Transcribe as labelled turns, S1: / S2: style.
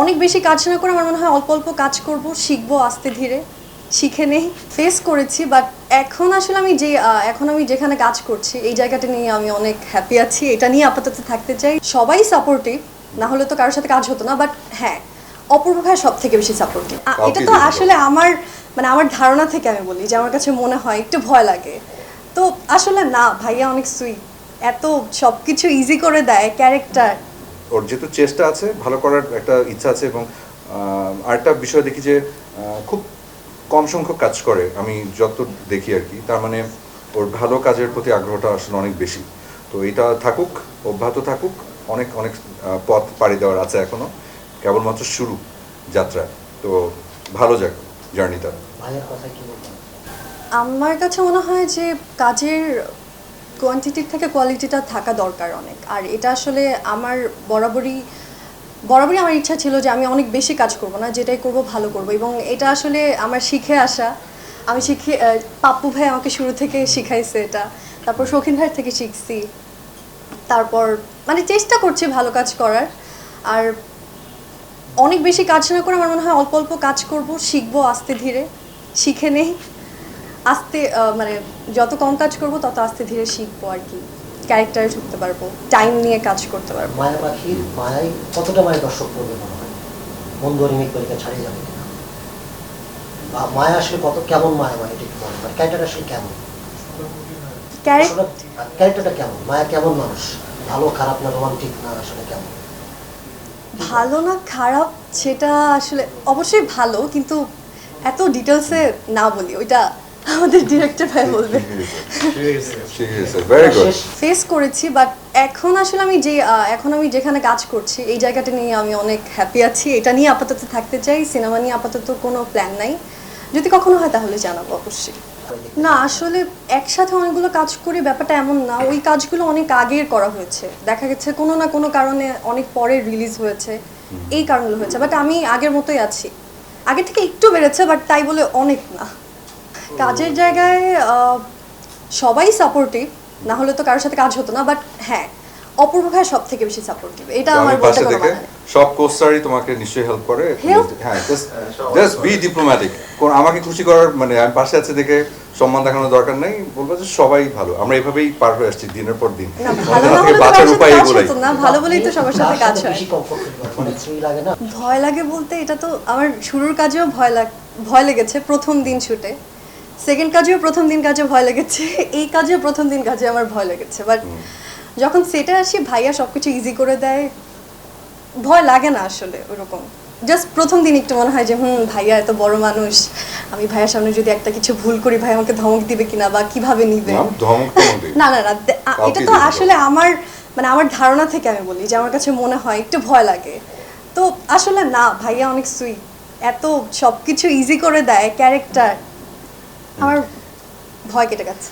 S1: অনেক বেশি কাজ না করে আমার মনে হয় অল্প অল্প কাজ করব শিখব আস্তে ধীরে। শিখে নেই ফেস করেছি বাট এখন আসলে আমি যে এখন আমি যেখানে কাজ করছি এই জায়গাটা নিয়ে আমি অনেক হ্যাপি আছি এটা নিয়ে আপাতত থাকতে চাই। সবাই সাপোর্টিভ না হলে তো কারোর সাথে কাজ হতো না বাট হ্যাঁ অপূর্ব ভাই সব থেকে বেশি সাপোর্টিভ এটা তো আসলে আমার মানে আমার ধারণা থেকে আমি বলি যে আমার কাছে মনে হয় একটু ভয় লাগে। তো আসলে না ভাইয়া অনেক সুইট এত সব কিছু ইজি করে দেয় ক্যারেক্টার
S2: ওর যেহেতু চেষ্টা আছে ভালো করার একটা ইচ্ছা আছে এবং আরেকটা বিষয় দেখি যে খুব কম সংখ্যক কাজ করে আমি যত দেখি আর কি তার মানে ওর ভালো কাজের প্রতি আগ্রহটা আসলে অনেক বেশি। তো এটা থাকুক অব্যাহত থাকুক অনেক অনেক পথ পাড়ি দেওয়ার আছে এখনও কেবলমাত্র শুরু যাত্রা। তো ভালো যাক জার্নিটা।
S1: আমার কাছে মনে হয় যে কাজের কোয়ান্টিটির থেকে কোয়ালিটিটা থাকা দরকার অনেক। আর এটা আসলে আমার বরাবরই বরাবরই আমার ইচ্ছা ছিল যে আমি অনেক বেশি কাজ করব না, যেটাই করব ভালো করব। এবং এটা আসলে আমার শিখে আসা। আমি শিখে পাপ্পু ভাই আমাকে শুরু থেকে শিখাইছে এটা। তারপর শৌখিন ভাইয়ের থেকে শিখছি। তারপর মানে চেষ্টা করছি ভালো কাজ করার। আর অনেক বেশি কাজ না করে আমার মনে হয় অল্প অল্প কাজ করব, শিখব আস্তে ধীরে। শিখে নেই। আস্তে মানে যত কম কাজ করব তত আস্তে ধীরে শিখব আর কি। ক্যারেক্টারে ঢুকতে পারব টাইম নিয়ে কাজ করতে পারব।
S3: মায়া পাখির মায়াই কতটা মায়ের দর্শক করবে মনে হয়? বন্ধু রিমেক পরীক্ষা ছাড়িয়ে যাবে কিনা? বা মায়া আসলে কত কেমন মায়া মানে এটা একটু মনে হয় ক্যারেক্টার আসলে কেমন?
S1: ক্যারেক্টার
S3: ক্যারেক্টারটা কেমন? মায়া কেমন মানুষ? ভালো খারাপ না রোমান্টিক না আসলে কেমন?
S1: ভালো না খারাপ সেটা আসলে অবশ্যই ভালো কিন্তু এত ডিটেলসে না বলি। ওইটা আমাদের ডিরেক্টর ভাই বলবে।
S2: ভেরি গুড
S1: ফেস করেছি বাট এখন আসলে আমি যে এখন আমি যেখানে কাজ করছি এই জায়গাটা নিয়ে আমি অনেক হ্যাপি আছি। এটা নিয়ে আপাতত থাকতে চাই সিনেমা নিয়ে আপাতত কোনো প্ল্যান নাই। যদি কখনো হয় তাহলে জানাব অবশ্যই। না আসলে একসাথে অনেকগুলো কাজ করে ব্যাপারটা এমন না। ওই কাজগুলো অনেক আগের করা হয়েছে। দেখা গেছে কোনো না কোনো কারণে অনেক পরে রিলিজ হয়েছে। এই কারণগুলো হয়েছে। বাট আমি আগের মতোই আছি। আগে থেকে একটু বেড়েছে বাট তাই বলে অনেক না। কাজের জায়গায় আহ, সবাই সাপোর্টিভ না হলে তো কারোর সাথে কাজ হতো না বাট হ্যাঁ অপূর্ব ভাই সব থেকে বেশি সাপোর্টিভ এটা আমার বলতে
S2: পাশে
S1: কোনো
S2: থেকে
S1: মানে
S2: সব কোস্টারই তোমাকে নিশ্চয়ই হেল্প করে। হ্যাঁ জাস্ট বি ডিপ্লোম্যাটিক কোন আমাকে খুশি করার মানে আমি পাশে আছে দেখে সম্মান দেখানোর দরকার নেই বলব যে সবাই ভালো আমরা এভাবেই পার হয়ে আসছি দিনের পর দিন।
S1: না ভালো না হলে
S2: থেকে বাঁচার উপায় এগুলাই।
S1: না ভালো বলেই তো সবার সাথে কাজ হয়।
S3: মানে
S1: ভয় লাগে বলতে এটা তো আমার শুরুর কাজেও ভয় লাগ ভয় লেগেছে প্রথম দিন শুটে সেকেন্ড কাজেও প্রথম দিন কাজে ভয় লেগেছে। এই কাজেও প্রথম দিন কাজে আমার ভয় লেগেছে। বাট যখন সেটা আসি ভাইয়া সব কিছু ইজি করে দেয়। ভয় লাগে না আসলে ওরকম। জাস্ট প্রথম দিন একটু মনে হয় যে হুম ভাইয়া এত বড় মানুষ। আমি ভাইয়ার সামনে যদি একটা কিছু ভুল করি ভাই আমাকে ধমক দিবে কিনা বা কীভাবে নিবে?
S2: না।
S1: না না এটা তো আসলে আমার মানে আমার ধারণা থেকে আমি বলি যে আমার কাছে মনে হয় একটু ভয় লাগে। তো আসলে না ভাইয়া অনেক সুইট এত সব কিছু ইজি করে দেয় ক্যারেক্টার আমার ভয় কেটে গেছে।